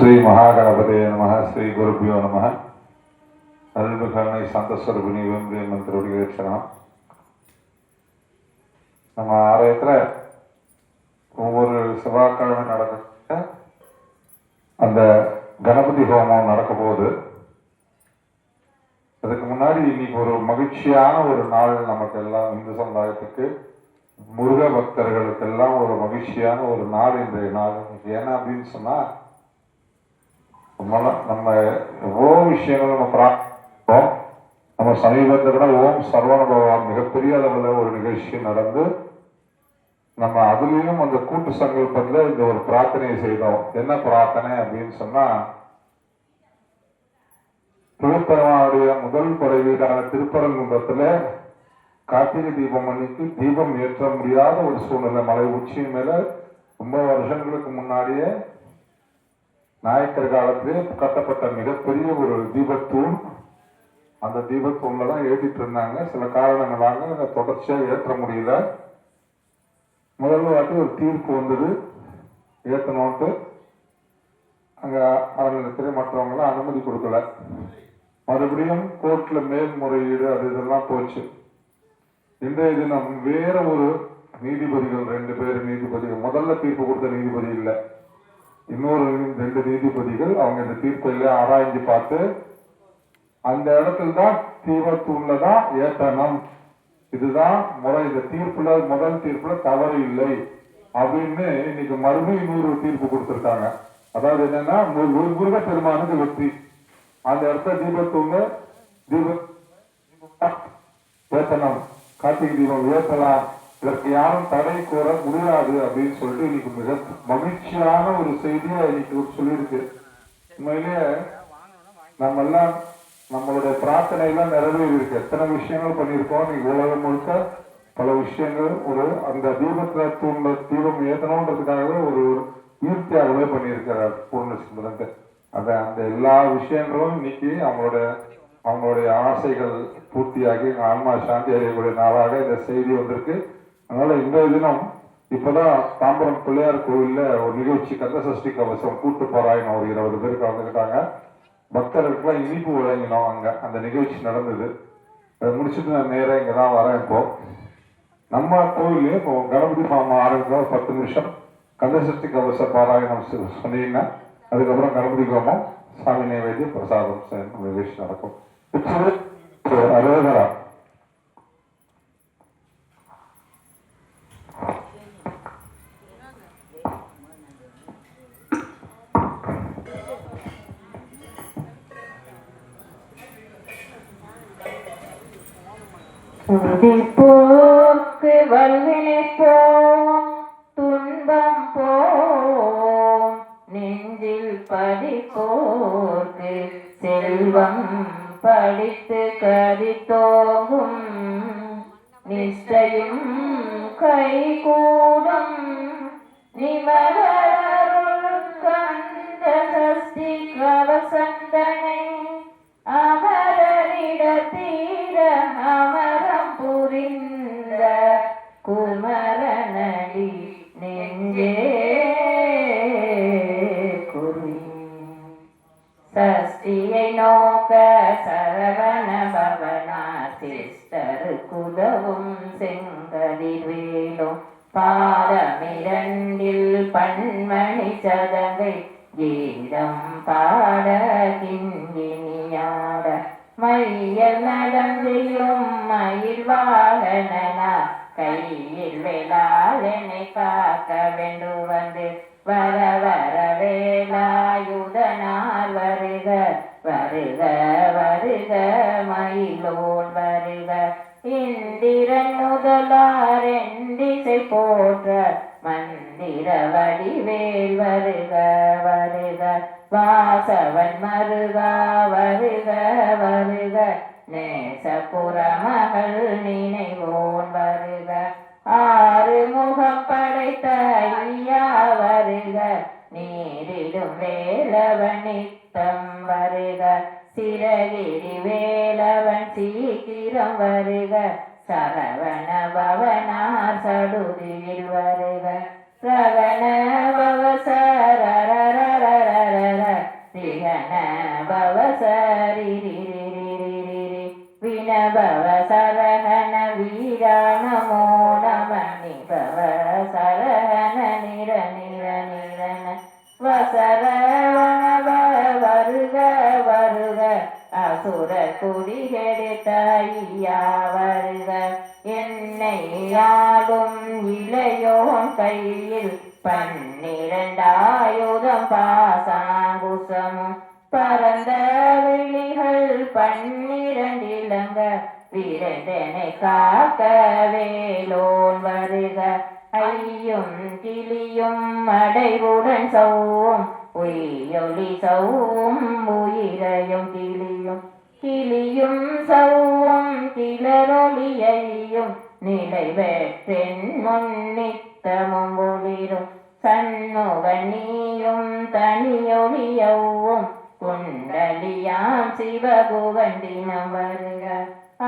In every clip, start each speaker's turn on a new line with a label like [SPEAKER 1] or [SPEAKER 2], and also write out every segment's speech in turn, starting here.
[SPEAKER 1] ஸ்ரீ மகாகணபதே நம ஸ்ரீ குருபியோ நம அருள்மிகரணை சந்தஸ்வரபினி வேம்பிய மந்திரோடி சரணம். நம்ம ஆலயத்தில் ஒவ்வொரு செவ்வாய்க்கிழமை நடக்கிற அந்த கணபதி ஹோமம் நடக்க போகுது. அதுக்கு முன்னாடி இன்னைக்கு ஒரு மகிழ்ச்சியான ஒரு நாள் நமக்கு எல்லாம் இந்து சமுதாயத்துக்கு. முருக பக்தர்களுக்கெல்லாம் ஒரு மகிழ்ச்சியான ஒரு நாள் இன்றைய நாள். ஏன்னா அப்படின்னு சொன்னா மன நம்ம எவ்வளோ விஷயங்கள் நம்ம பிரார்த்தோம் நம்ம சமீபத்தில் கூட ஓம் சரவண பகவான் மிகப்பெரிய அளவில் ஒரு நிகழ்ச்சி நடந்து நம்ம அதுலேயும் அந்த கூட்டு சங்கல்பத்தில் இந்த ஒரு பிரார்த்தனையை செய்தோம். என்ன பிரார்த்தனை அப்படின்னு சொன்னா திருப்பரவாவுடைய முதல் படை திருப்பரங்குன்றத்தில் கார்த்திகை தீபம் அன்னைக்கு தீபம் ஏற்ற முடியாத ஒரு சூழ்நிலை. மலை உச்சியின் மேல ரொம்ப வருஷங்களுக்கு முன்னாடியே நாயக்கர் காலத்திலே கட்டப்பட்ட மிகப்பெரிய ஒரு தீபத்தூண். அந்த தீபத்தூண்ல தான் ஏற்றிட்டு இருந்தாங்க சில காரணங்களாக தொடர்ச்சியாக ஏற்ற முடியல. முதல் வாட்டி ஒரு தீர்ப்பு வந்தது. ஏற்றணும்ட்டு அங்க அறநிலையத்திலே மற்றவங்களாம் அனுமதி கொடுக்கல. மறுபடியும் கோர்ட்ல மேல்முறையீடு அது இதெல்லாம் போச்சு. இன்றைய தினம் வேற ஒரு நீதிபதிகள் ரெண்டு பேர் நீதிபதிகள். முதல்ல தீர்ப்பு கொடுத்த நீதிபதி இல்லை. இன்னொரு ரெண்டு நீதிபதிகள் அவங்க இந்த தீர்ப்பையில ஆராய்ந்து பார்த்து அந்த இடத்துல தான் தீபத்தூண்ல தான் ஏத்தனம் இதுதான் முறை இந்த தீர்ப்புல முதல் தீர்ப்புல தவறு இல்லை அப்படின்னு இன்னைக்கு மறுபடியும் இன்னொரு தீர்ப்பு கொடுத்திருக்காங்க. அதாவது என்னன்னா முருக பெருமானுக்கு வெற்றி. அந்த இடத்துல தீபத்தூங்க தீப ஏத்தனம் கார்த்திகை தீபம் ஏத்தலாம். இதற்கு யாரும் தடை கூற முடியாது அப்படின்னு சொல்லிட்டு இன்னைக்கு மிக மகிழ்ச்சியான ஒரு செய்தியை இன்னைக்கு சொல்லியிருக்கு. உண்மையிலேயே நம்ம எல்லாம் நம்மளுடைய பிரார்த்தனை எல்லாம் நிறைவேறி இருக்கு எத்தனை விஷயங்கள் பண்ணியிருக்கோம் இன்னைக்கு உலகம் முழுக்க? பல விஷயங்கள் ஒரு அந்த தீபத்தில் தூண்ட தீபம் ஏத்தணுன்றதுக்காகவே ஒரு ஈர்த்தியாகவே பண்ணியிருக்கிறார் பூர்ண அந்த அந்த எல்லா விஷயங்களும் இன்னைக்கு அவங்களோட அவங்களுடைய ஆசைகள் பூர்த்தியாகி ஆன்மா சாந்தி அடையக்கூடிய நாளாக இந்த செய்தி வந்திருக்கு. அதனால இன்றைய தினம் இப்பதான் தாம்பரம் பிள்ளையார் கோவில்ல ஒரு நிகழ்ச்சி கந்த சஷ்டி கவசம் கூட்டு பாராயணம் ஒரு இருபது பேர் கலந்துக்கிட்டாங்க. பக்தர்களுக்குலாம் இனிப்பு வழங்கினோம் அங்க. அந்த நிகழ்ச்சி நடந்தது. அதை முடிச்சுட்டு நான் நேரா இங்க தான் வரேன் இப்போ. நம்ம கோவிலே இப்போ கணபதி மாமா ஆரம்பிக்கிற பத்து நிமிஷம். கந்தசஷ்டி கவச பாராயணம் சொன்னீங்கன்னா அதுக்கப்புறம் கணபதி ஹோமம் சாமி நைவேத்தியம் பிரசாதம் நிகழ்ச்சி நடக்கும். இப்போ அரோகரா
[SPEAKER 2] போக்கு வல்வினை போம் துன்பம் போம் நெஞ்சில் படிப்போர்க்கு செல்வம் படித்து கதித்தோகும் நிஷ்டையும் கைகூடும் குதவும் செங்கதிர் வேலும் பாதமிரண்டில் பன்மணி சதங்கை கீதம் பாட கிண்கிணியாட மையல் நடந்தையும் மயில் வாழனா கையில் வேளாளனை காக்க வேண்டு வந்து வர வர வேலாயுதனார் வருக வருக வருக மயிலோன் வருக. இந்திரன் முதலார் எண்டிசை போற்ற மந்திர வடிவேல் வருக வருக. வாசவன் மருகா வருக வருக. நேசபுர மகள் நினைவோன் வருக. ஆறு முகம் படைத்த ஐயா வருக. நீரிடும் வேலவனித்தம் வருக. சிறவிரிவேலவன் சீக்கிரம் வருக சரவண பவனார் ीकरं वर्ग सवना सूर् वर्ग सवन भव सवीर नमो நம பாசாங்குசமும் பரந்த விழிகள் பன்னிரண்டிலங்க விரதனை காக்க வேலோன் வருக. ஐயும் கிளியும் அடைவுடன் சவும் உயிரொளி சவும் உயிரையும் கிளியும். கிளியும் சவும் கிளரொளியையும் நிலைவெற்றின் முன்னித்தமும் ஒளிரும். കണ്ണുകണിയും തനിയൊളിയവും കുണ്ടലിയാം ശിവകുകണ്ടിനവരുക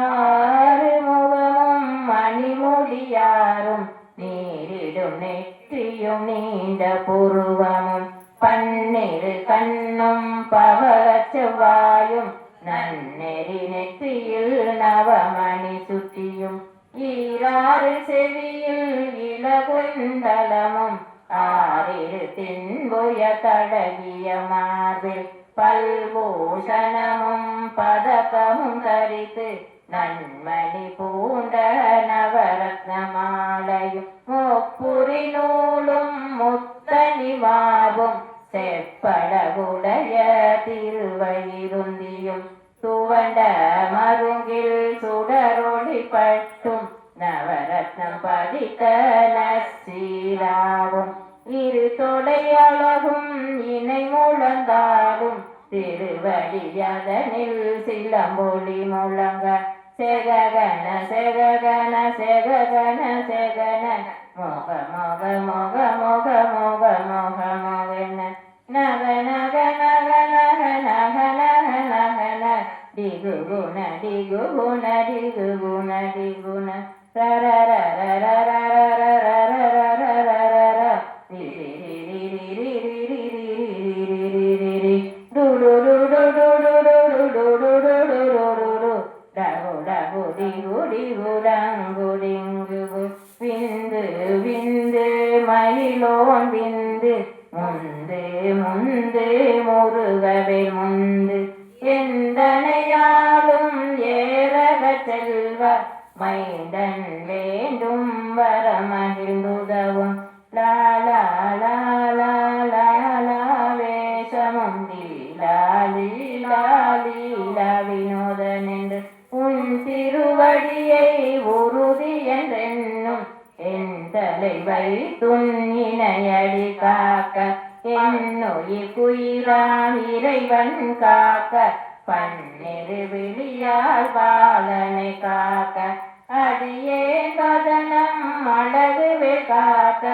[SPEAKER 2] ആറുമുഖമും മണിമുടിയാറും നേരിടും നെറ്റിയും നീണ്ട പൂർവമും പന്നീര് കണ്ണും പവളച്ചെവ്വായും നന്നെരി നെറ്റിയിൽ നവമണി ചുറ്റിയും. ഈരാറ് ചെവിയിൽ ഇളകുന്തളമും ஆறிரு தின்புய தடகிய மார்பில் பல்பூஷணமும் பதக்கமும் தரித்து நன்மணி பூண்ட நவரத்ன மாலையும் முப்புரி நூலும் முத்தனி மாவும் செப்படகுடைய திருவயிருந்தியும் சுவண்ட மருங்கில் சுடரொளி பட்டும் நவரத்னம் பதித்த நசீராவும் இரு தொடையழகும் இணை முழந்தாலும் திருவடியதனில் சிலம்பொலி முழங்க. செககன செககன செககன செகன. மோக மோக மோக மோக மோக மோக மோகன. நக நக நக நக நக நக நக ந. டிகு குண டிகு குண டிகு குண டிகுண விந்து விந்து மயிலோன் விந்து முந்து முந்து முருகவே பன்னிரு விழியால் பாலனை காக்க அடியே கதனம் அழகுவே காக்க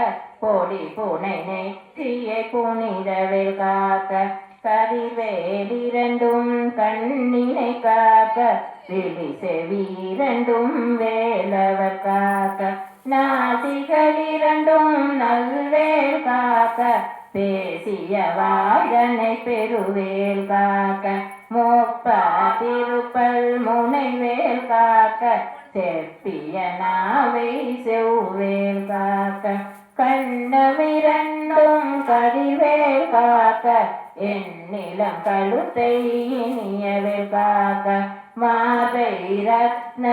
[SPEAKER 2] பொடி புனை நெற்றியை புனிதவே காக்க கரிவேலிரண்டும் கண்ணினை காக்க விழி செவிரண்டும் வேலவர் காக்க நாசிகள் இரண்டும் நல்வேல் காக்க பேசிய வாழனை பெருவேல் காக்க மோப்பா திருப்பல் முனைவேல் காக்க செப்பிய நாவை செவ்வேல் காக்க கண்ணவிரண்டும் கதிவேல் காக்க என்னிலம் கழுத்தை இனியவேல் காக்க மாதை ரத்ன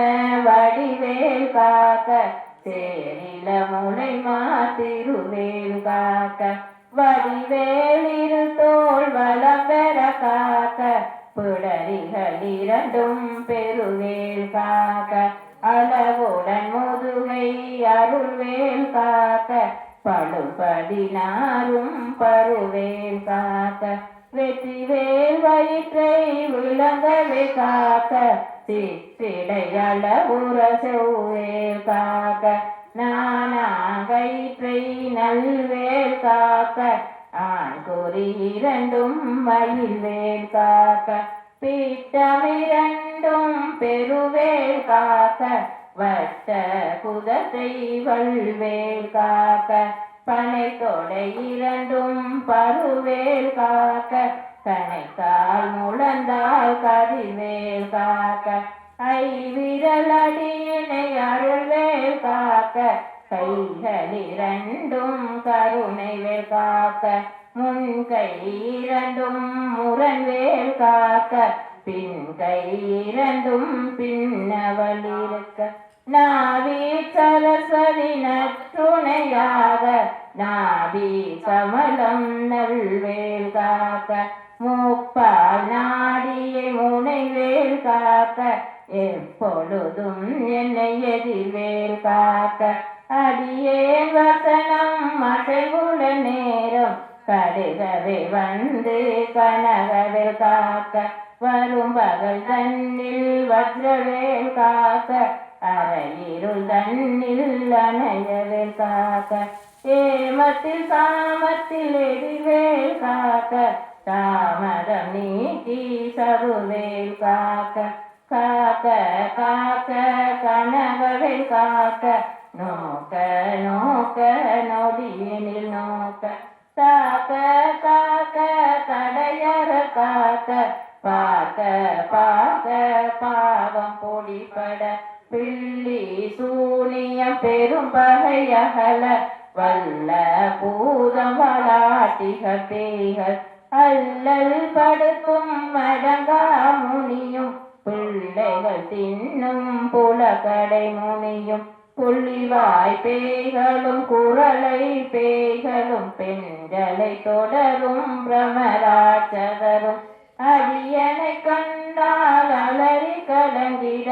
[SPEAKER 2] வடிவேல் காக்க சேரில முனை மாத்திருவேல் காக்க. வடிவேலிரு தோல் வளம் பெற காக்க பிடரிகள் இரண்டும் பெருவேல் காக்க. அளவுடன் முதுகை அருள்வேல் காக்க பழுபதினாரும் பருவேல் காக்க. வெற்றிவேல் வயிற்றை விளங்கவே காக்க சிற்றிடை அளவுற செவ்வேல் காக்க. நானாகை கயிற்றை நல்வேல் காக்க ஆண் குறி இரண்டும் மயில்வேல் காக்க பீட்டமிரண்டும் பெருவேல் காக்க வட்ட புதத்தை வல்வேல் காக்க பனை தொடை இரண்டும் பருவேல் காக்க கணைக்கால் முழந்தால் கதிவேல் காக்க ஐவிரலடியினை அருள்வேல் காக்க கைகளிரண்டும் கருணை வேல் காக்க முன் கையிரண்டும் முரண்வேல் காக்க பின் கையிரண்டும் பின்னவளிருக்க நாவி சரஸ்வதி நற்றுணையாக நாவி சமலம் நல்வேல் காக்க முப்பால் நாடியை முனைவேல் காக்க எப்பொழுதும் என்னை எதிர்வேல் காக்க அடியே வசனம் மசைவுள்ள நேரம் கடுகவே வந்து கனகவேல் காக்க வரும் பகல் தன்னில் வஜ்ரவேல் காக்க அரையிருள் தன்னில் அணையவேல் காக்க ஏமத்தில் காமத்தில் எதிர்வேல் காக்க தாமதம் நீக்கி சருவேல் காக்க காக்க காக்க கனகவேல் காக்க நோக்க நோக்க நொடியினில் நோக்க. காக்க காக்க கடையற காக்க பார்க்க பார்க்க பாவம் பொடிபட பில்லி சூனியம் பெரும் பகையகல வல்ல பூதம் வளாட்டிக பேய்கள். அல்லல் படுத்தும் மடங்கா முனியும் பிள்ளைகள் தின்னும் புலகடை முனியும் புள்ளிவாய் பேய்களும் குரலை பேய்களும் பெண்களை தொடரும் பிரமராட்சதரும். அடியனை கண்டால் அலறி கலங்கிட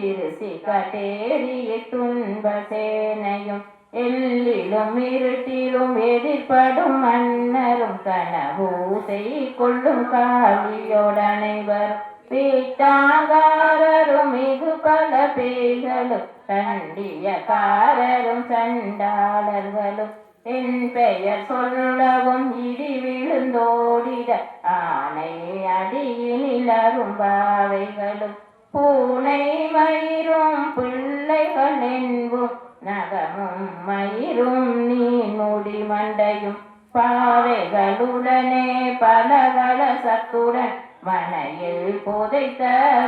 [SPEAKER 2] இருசி கட்டேறிய துன்ப சேனையும். எல்லிலும் இருட்டிலும் எதிர்படும் மன்னரும் கனவூசை கொள்ளும் காளியோடனைவரும் வீட்டாங்காரரும் மிகு பல பேய்களும் தண்டியக்காரரும் சண்டாளர்களும். என் பெயர் சொல்லவும் இடி விழுந்தோடிட ஆனை அடியில் அரும்பாவைகளும் பூனை மயிரும் பிள்ளைகள் என்பும் நகமும் மயிரும் நீ முடி மண்டையும். பாவைகளுடனே பலகல சத்துடன் மனையில் புதைத்த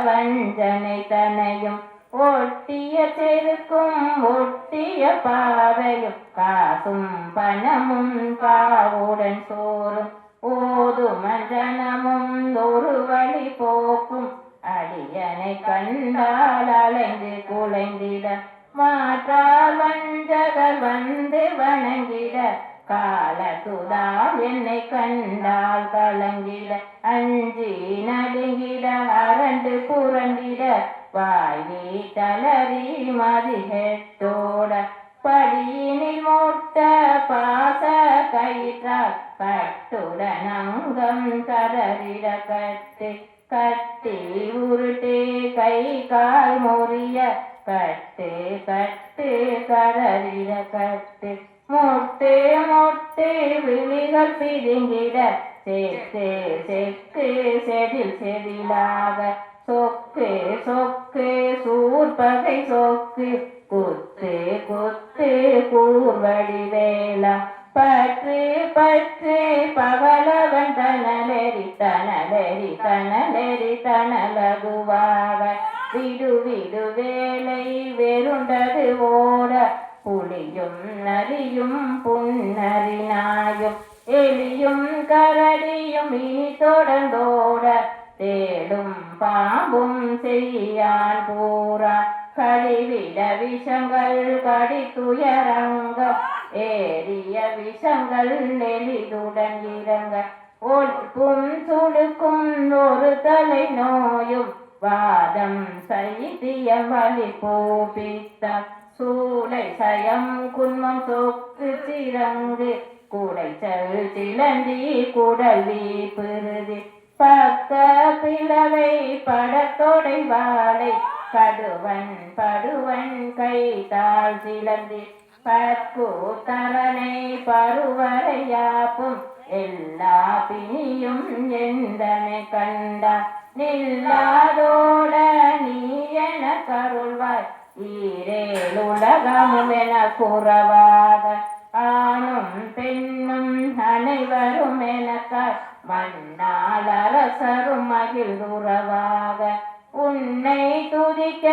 [SPEAKER 2] வஞ்சனை தனையும் ஒட்டிய செருக்கும் ஒட்டிய பாவையும் காசும் பணமும் காவுடன் சோறும். ஓதுமஞ்சனமும் ஒரு வழி போக்கும். அடியனை கண்டால் அலைந்து குலைந்திட மாற்றா வஞ்சகர் வந்து வணங்கிட காலத்துதால் என்னை கண்டால் கலங்கிட. அஞ்சு நடுங்கிட அரண்டு புரண்டிட வாயி வீட்டலறி மதிகெட்டோட. படியினில் மூத்த பாச கயிற்றால் கட்டுடன் அங்கம் கதறிட கட்டு கட்டி உருட்டு கை கால் முறிய கட்டு கட்டு கதறிட கட்டு. முட்டு முட்டு விழிகள் பிதுங்கிட சேத்து செக்கு செதில் செதிலாக. சொக்கு சொக்கு சூர்பகை சொக்கு. குத்து குத்து கூர்வழி வேளா. பற்று பற்று பவலவன் தனலெறி தனலெறி தனலெறி தனலகுவாக. விடு விடு வேலை வெறுண்டது ஓட. புலியும் நரியும் புன்னரினாயும் எலியும் கரடியும் இனி தொடர்ந்தோட தேடும் பாம்பும் செய்யான் பூரா. கழிவிட விஷங்கள் கடித்துயரங்கம் ஏறிய விஷங்கள் நெளிதுடன் இறங்க. ஒழுக்கும் சுழுக்கும் ஒரு தலை நோயும். வாதம் சைத்திய வழி போபித்த. சூளை சயம் குன்மம் சொக்கு சிறங்கு. குடைச்சல் சிலந்தி குடலி பெருதி பக்க பிளவை படத்தோடை வாழை கடுவன் படுவன் கைத்தால் சிலந்தி பற்கு தரனை பருவரையாப்பும் எல்லா பிணியும் எந்தனை கண்டா? நில்லாதோட நீ என கருள்வாய். ஈரேல் உலகமும் என கூறவாக ஆணும் பெண்ணும் அனைவரும் எனக்காய் மண்ணால் அரசரும் மகிழ்ந்துறவாக உன்னை துதிக்க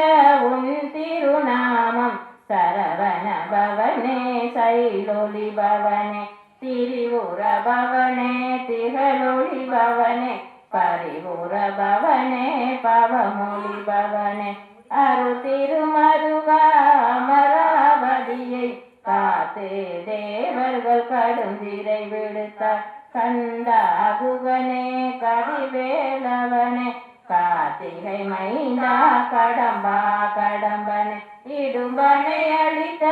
[SPEAKER 2] உன் திருநாமம் சரவண பவனே சைலொளி பவனே திரிபுர பவனே திகழொளி பவனே பரிபுர பவனே பவமொழி பவனே அரு திருமருகா அமராவதியை காத்தே தேவர்கள் கடுந்திரை விடுத்தார். கந்தாகுகனே கதிவேலவனே கார்த்திகை மைந்தா கடம்பா கடம்பனே இடும்பனை அளித்த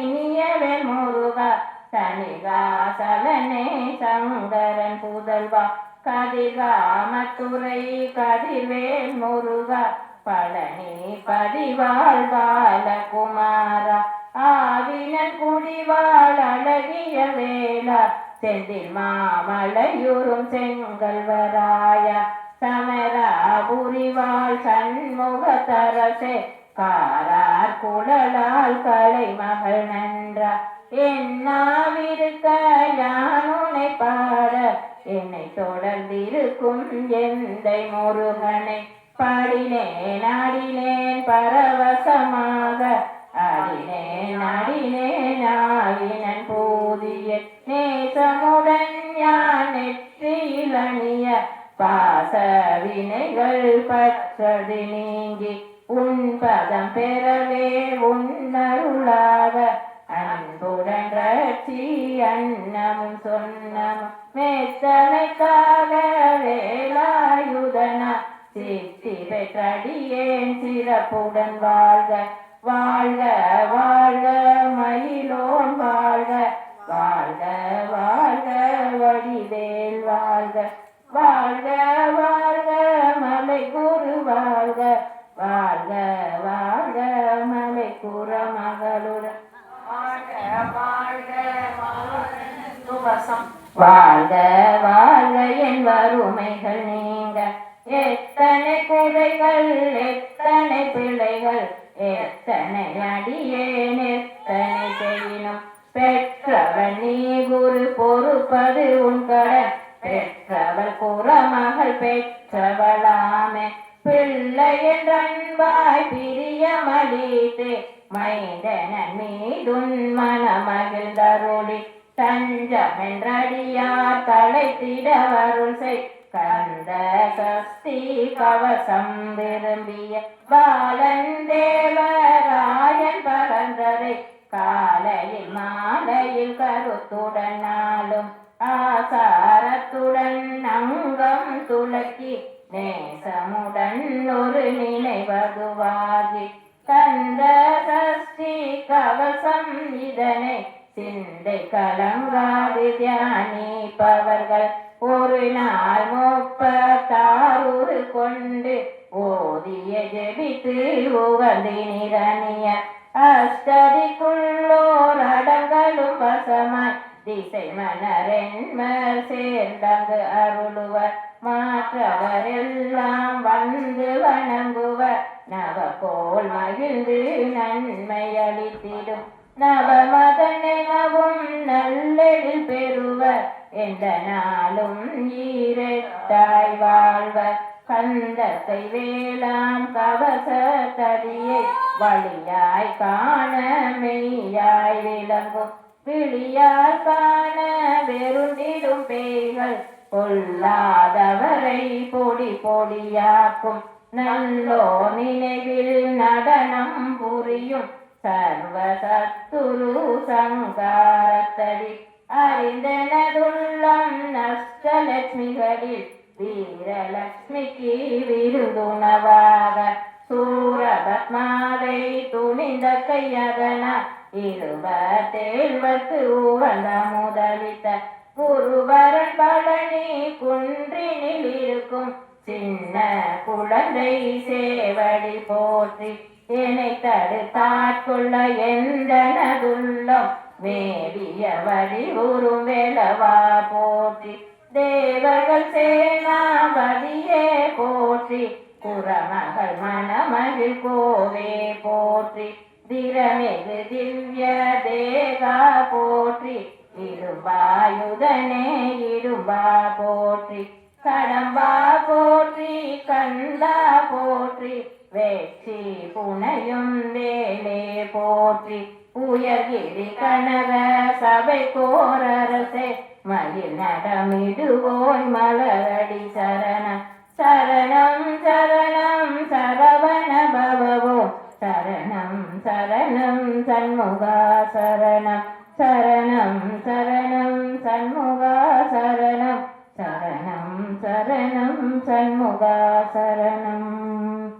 [SPEAKER 2] இனியவன் முருகா சனிகாசலனே சங்கரன் புதல்வா கதிகாமத்துறை கதிர்வேல் முருகா பழனி பதிவாழ் பாலகுமாரா ஆவினன் குடிவாள் அழகிய வேளா செந்தில் மாமலையுறும் செங்கல்வராய சமராபுரிவாள் சண்முக தரசே காரார் குழலால் கலை மகள் நன்றா. என்னாவிருக்க யானுனை பாட என்னை தொடர்ந்திருக்கும் எந்தை முருகனை. பாடினேன் ஆடினேன் பரவசமாக. ஆடினேன் ஆடினேன் ஆவினன் போதிய நேசமுடன் யான் நெற்றியில் பாச வினைகள் பற்றது நீங்கி உன் பதம் பெறவே உன்னருளாக அன்புடன் ரட்சி அன்னமும் சொன்னமும் மேத்தனைக்காக வேலாயுதனா. சித்தி பெற்றடியேன் சிறப்புடன் வாழ்க. வாழ்க வாழ்க மயிலோன் வாழ்க. வாழ்க வாழ்க வடிவேல் வாழ்க. வாழ்க வாழ்க மலை குரு வாழ்க. வாழ்க வாழ்க மலை குற மகளுடன் வாழ்க வாழ்க சுவசம் வாழ்க வாழ்க என் வறுமைகள் நீங்க. எத்தனை குறைகள் எத்தனை பிழைகள். எத்தனை செய்யினும் பெற்றவன் நீ குரு பொறுப்பது உன் கடன். பெற்றவள் குறமகள் பெற்றவளாமே. பிள்ளை என்றன்பாய் பிரியமளித்து. மைந்தனன் மீதுன் மனமகிழ்ந்தருளி. தஞ்சமென்றடியார் தலைத்திட வருள் செய். கந்த சஸ்தி கவசம் விரும்பிய பாலன் தேவராயன் பறந்ததை காலையில் மாலையில் கருத்துடனாலும் ஆசாரத்துடன் அங்கம் துளக்கி நேசமுடன் ஒரு நினைவகுவாகி கந்த சஷ்டி கவசம் இதனை சிந்தை கலங்காது தியானிப்பவர்கள் ஒரு நாள் முப்பத்தாறு கொண்டு ஓதிய ஜெபித்து உகந்தி நிரணிய அஷ்டதிக்குள்ளோர் அடங்களும் வசமாய் திசை மன்னரென்மர் சேர்ந்தங்கு அருளுவர். மாற்றவர் எல்லாம் வந்து வணங்குவர். நவ போல் மகிழ்ந்து நன்மை அளித்திடும். நவமதனெனவும் நல்லெழில் பெறுவர். எந்த நாளும் ஈரட்டாய் வாழ்வர். கந்தத்தை வேளாம் கவச தடியை வழியாய் காண மெய்யாய் விளங்கும். விழியார் காண வெருண்டிடும் பேய்கள். கொல்லாதவரை பொடி பொடியாக்கும். நல்லோ நினைவில் நடனம் புரியும். சர்வ சங்காரத்தடி அறிந்தனதுள்ளம் நஷ்டலட்சுமிகளில் வீரலட்சுமிக்கு விருதுணவாக. சூரபத்மாவை துணிந்த கையகன இருபத்தேழ்வத்து உகந்த முதலித்த குருவரன் பழனி குன்றினில் இருக்கும் சின்ன குழந்தை சேவடி போற்றி என்னை தடுத்தாட்கொள்ள எந்தனதுள்ளம்? வேடிய வழி ஒரு வேளவா போற்றி. தேவர்கள் சேனாபதியே போற்றி. குரமகள் மணமகிழ் கோவே போற்றி. திறமெது திவ்ய தேகா போற்றி. இடும்பாயுதனே இடும்பா போற்றி. கடம்பா போற்றி கண்டா போற்றி. வெற்றி புனையும் வேலே போற்றி. உயர்கிரி கனக சபை கோரரசே மயில் நடமிடுவோய் மலரடி சரண. சரணம் சரணம் சரவண பவவோ சரணம் சரணம் சண்முகா சரணம் சரணம் சரணம் சண்முகா சரணம் சரணம் சரணம் சண்முகா சரணம்.